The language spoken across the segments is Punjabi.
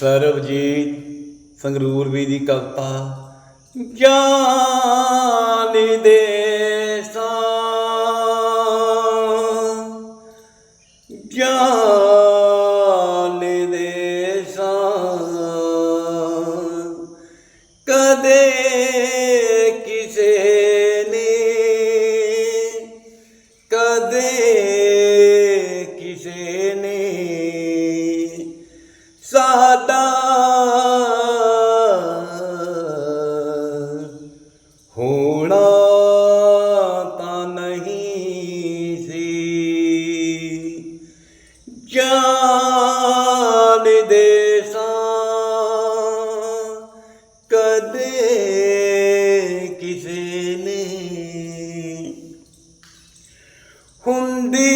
ਸਰਬਜੀਤ ਸੰਗਰੂਰ ਵੀ ਦੀ ਕਵਿਤਾ। ਜਾਨ ਦੇ ਸਾਂ ਜਾਨ ਦੇ ਸਾਂ ਕਦੇ ਕਦੇ ਕਿਸੇ ਨੇ ਹੁੰਦੀ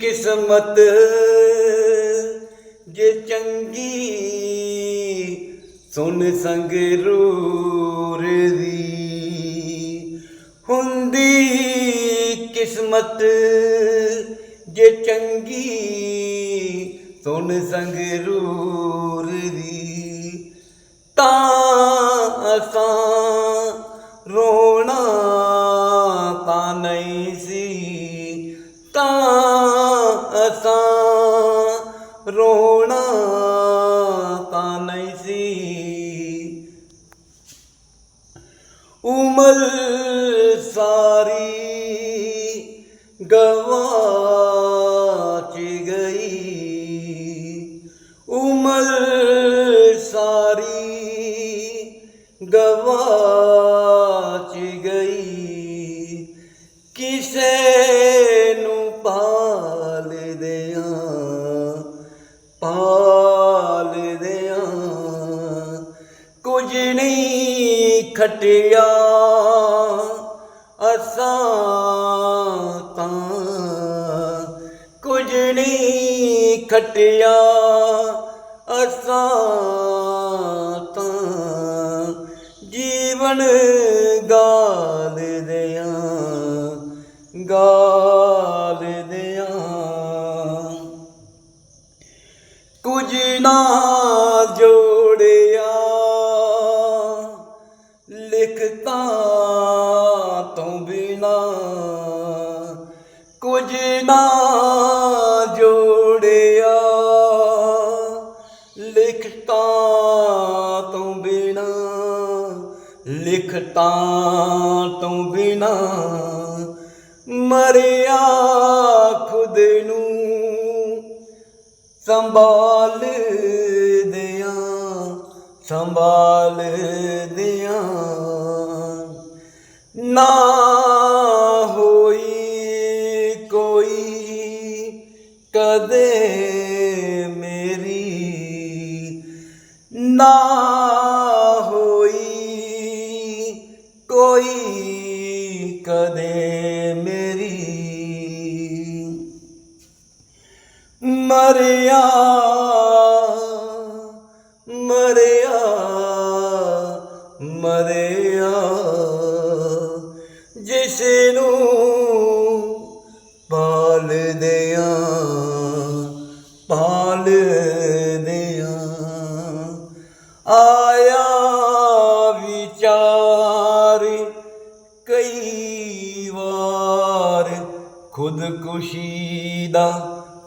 ਕਿਸਮਤ ਜੇ ਚੰਗੀ ਸੁਣ ਸੰਗਰੂਰ ਦੀ। ਹੁੰਦੀ ਕਿਸਮਤ ਜੇ ਚੰਗੀ ਸੁਣ ਸੰਗਰੂਰ ਦੀ। ਅਸਾਂ ਰੋਣਾ ਤਾਂ ਨਹੀਂ ਸੀ, ਤਾਂ ਅਸਾਂ ਰੋਣਾ ਤਾਂ ਨਹੀਂ ਸੀ। ਉਮਰ ਸਾਰੀ ਗਵਾਚ ਗਈ, ਉਮਰ ਗਵਾਚ ਗਈ। ਕਿਸੇ ਨੂੰ ਪਾਲ ਦਿਆਂ, ਪਾਲ ਕੁਝ ਨਹੀਂ ਖਟਿਆ, ਅਸਾਂ ਤਾਂ ਕੁਝ ਨਹੀਂ ਖਟਿਆ, ਅਸਾਂ ਜੀਵਨ ਗਾਲ ਦਿਆਂ ਗਾਲ ਦਿਆਂ। ਕੁਝ ਨਾ ਜੋੜਿਆ, ਲਿਖਤਾ ਤੋਂ ਬਿਨਾ। ਕੁਝ ਨਾ ਜੋੜਿਆ, ਲਿਖਤਾ ਤਾਂ ਤੋਂ ਬਿਨਾ ਮਰਿਆ ਖੁਦ ਨੂੰ ਸੰਭਾਲ ਦਿਆਂ ਸੰਭਾਲ ਦਿਆਂ। ਨਾ ਹੋਈ ਕੋਈ ਕਦੇ ਮੇ ਕਦੇ ਮੇਰੀ ਮਰਿਆ ਮਰਿਆ ਮਰਿਆ। ਜਿਸ ਨੂੰ ਪਾਲ ਦਿਆਂ ਪਾਲ ਆਇਆ ਵਿਚਾਰ ਕਈ ਖੁਦਕੁਸ਼ੀ ਦਾ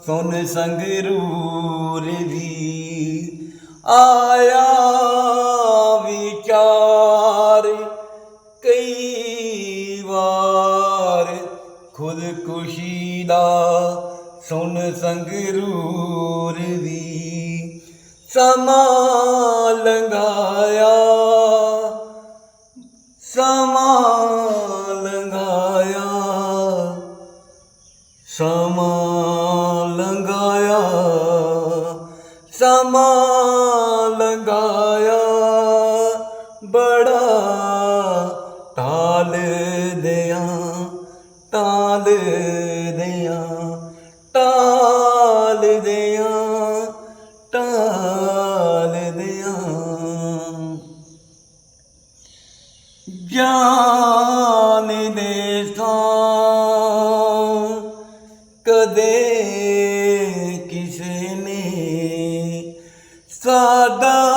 ਸੁਨ ਸੰਗਰੂਰ ਵੀ ਆਇਆ ਵਿਚਾਰ ਕਈ ਵਾਰ ਖੁਦਕੁਸ਼ੀ ਦਾ ਸੁਨ ਸੰਗਰੂਰ ਵੀ ਸਮਾਂ ਲੰਘਾਇਆ, ਸਮਾਂ ਸਮਾਂ ਲੰਘਾਇਆ। ਬੜਾ ਟਾਲ ਦਿਆਂ ਟਾਲ ਦਿਆਂ ਟਾਲ ਦਿਆਂ ਟਾਲ ਦਿਆਂ। ਜਾਨ ਕਦੇ